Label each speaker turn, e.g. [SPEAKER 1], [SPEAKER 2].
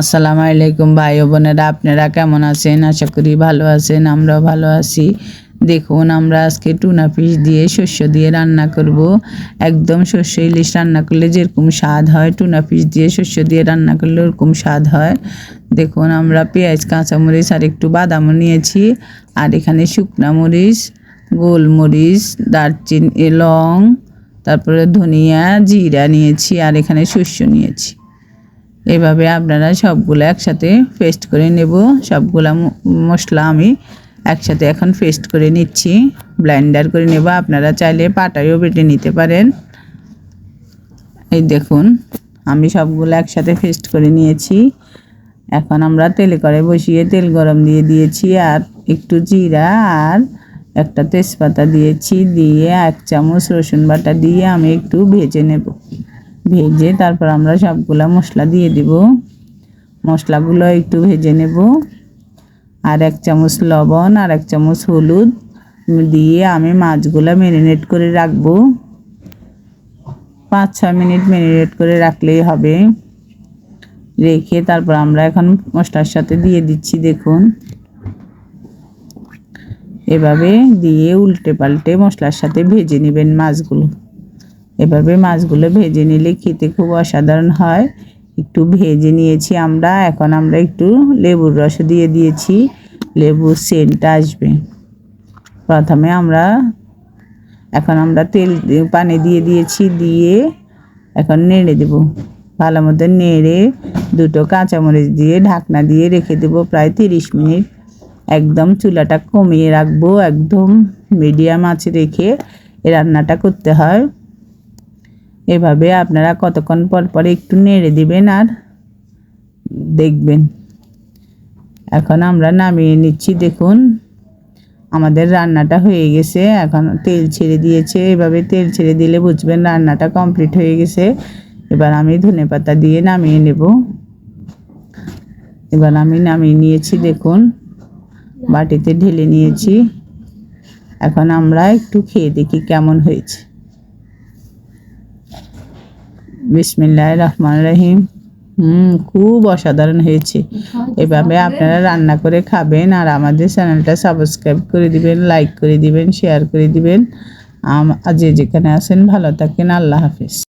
[SPEAKER 1] আসসালামু আলাইকুম ভাই ও বোনেরা, আপনারা কেমন আছেন? আশা করি ভালো আছেন, আমরাও ভালো আছি। দেখুন, আমরা আজকে টুনা ফিশ দিয়ে শস্য দিয়ে রান্না করব। একদম শস্য ইলিশ রান্না করলে যেরকম স্বাদ হয়, টুনা ফিশ দিয়ে শস্য দিয়ে রান্না করলে ওরকম স্বাদ হয়। দেখুন, আমরা পেঁয়াজ, কাঁচামরিচ আর একটু বাদামও নিয়েছি। আর এখানে শুকনা মরিচ, গোলমরিচ, দারচিনি, লং, তারপরে ধনিয়া, জিরা নিয়েছি আর এখানে শস্য নিয়েছি। এভাবে আপনারা সবগুলো একসাথে পেস্ট করে নেব। সবগুলা মশলা আমি একসাথে এখন পেস্ট করে নিচ্ছি। ব্লেন্ডার করে নেব। আপনারা চাইলে পাটায়ও বেটে নিতে পারেন। এই দেখুন, আমি সবগুলো একসাথে পেস্ট করে নিয়েছি। এখন আমরা তেলে করে বসিয়ে তেল গরম দিয়ে দিয়েছি আর একটু জিরা আর একটা তেজপাতা দিয়েছি। দিয়ে এক চামচ রসুন বাটা দিয়ে আমি একটু ভেজে নেব। ভেজে তারপর আমরা সবগুলা মশলা দিয়ে দিব। মশলাগুলো একটু ভেজে নেব। আর এক চামচ লবণ, আর এক চামচ হলুদ দিয়ে আমি মাছগুলো ম্যারিনেট করে রাখব। পাঁচ, ছয় মিনিট ম্যারিনেট করে রাখলেই হবে। রেখে তারপর আমরা এখন মশলার সাথে দিয়ে দিচ্ছি, দেখুন। এভাবে দিয়ে উল্টে পাল্টে মশলার সাথে ভেজে নেবেন মাছগুলো। এভাবে মাছগুলো ভেজে নিলে খেতে খুব অসাধারণ হয়। একটু ভেজে নিয়েছি আমরা, এখন আমরা একটু লেবুর রস দিয়ে দিয়েছি, লেবুর সেন্টটা আসবে। প্রথমে আমরা, এখন আমরা তেল পানি দিয়ে দিয়েছি, দিয়ে এখন নেড়ে দেব। ভালো মতো নেড়ে দুটো কাঁচামরিচ দিয়ে ঢাকনা দিয়ে রেখে দেবো প্রায় তিরিশ মিনিট। একদম চুলাটা কমিয়ে রাখব, একদম মিডিয়াম আঁচে রেখে রান্নাটা করতে হয়। এভাবে আপনারা কতক্ষণ পর পর একটু নেড়ে দিবেন আর দেখবেন। এখন আমরা নামিয়ে নিচ্ছি, দেখুন। আমাদের রান্নাটা হয়ে গেছে, এখন তেল ছেড়ে দিয়েছে। এভাবে তেল ছেড়ে দিলে বুঝবেন রান্নাটা কমপ্লিট হয়ে গেছে। এবার আমি ধনে পাতা দিয়ে নামিয়ে নেব। এবার আমি নামিয়ে নিয়েছি, দেখুন। বাটিতে ঢেলে নিয়েছি। এখন আমরা একটু খেয়ে দেখি কেমন হয়েছে। বিসমিল্লাহ রহমান রহিম হুম, খুব অসাধারণ হয়েছে। এভাবে আপনারা রান্না করে খাবেন আর আমাদের চ্যানেলটা সাবস্ক্রাইব করে দিবেন, লাইক করে দিবেন, শেয়ার করে দিবেন। যে যেখানে আসেন ভালো থাকেন, আল্লাহ হাফিজ।